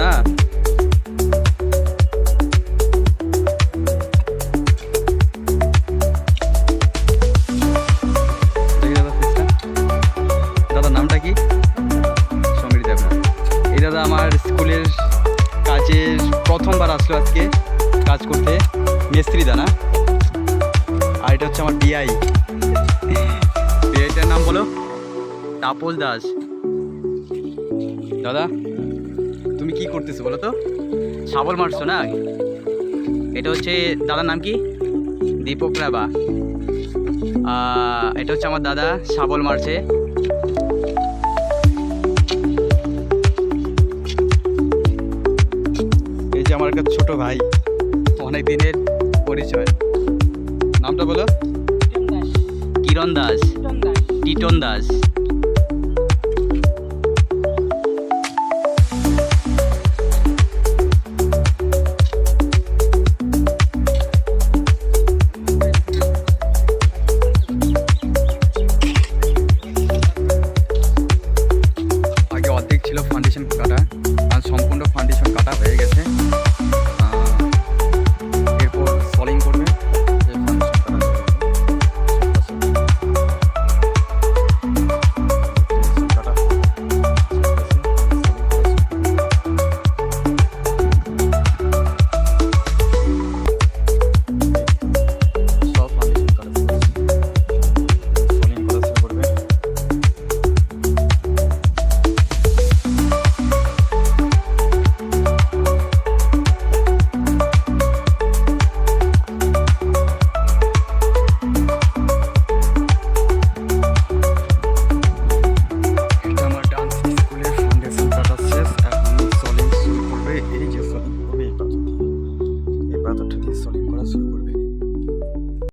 না? দাদা নামটা কি? সমীর দেবনা এই দাদা আমার স্কুলের কাজের প্রথমবার আসলো আজকে কাজ করতে। মিস্ত্রি দানা আর এটা হচ্ছে আমার বিআই। বিআইটার নাম বলো? তাপস দাস। দাদা? তুমি কি করতেছো বলো তো? শাবল মারছো না? এটা হচ্ছে দাদার নাম কি? দীপক রাবা এটা হচ্ছে আমার দাদা শাবল মারছে। এই যে আমার একটা ছোট ভাই। অনেক দিনের পরিচয়। নামটা বলো। কিরণ দাস। টিটন দাস। ফাউন্ডেশন কাটা আর সম্পূর্ণ ফাউন্ডেশন কাটা হয়ে গেছে। পাথর দিয়ে এই পাথরটা দিয়ে সলিং করা শুরু করবে।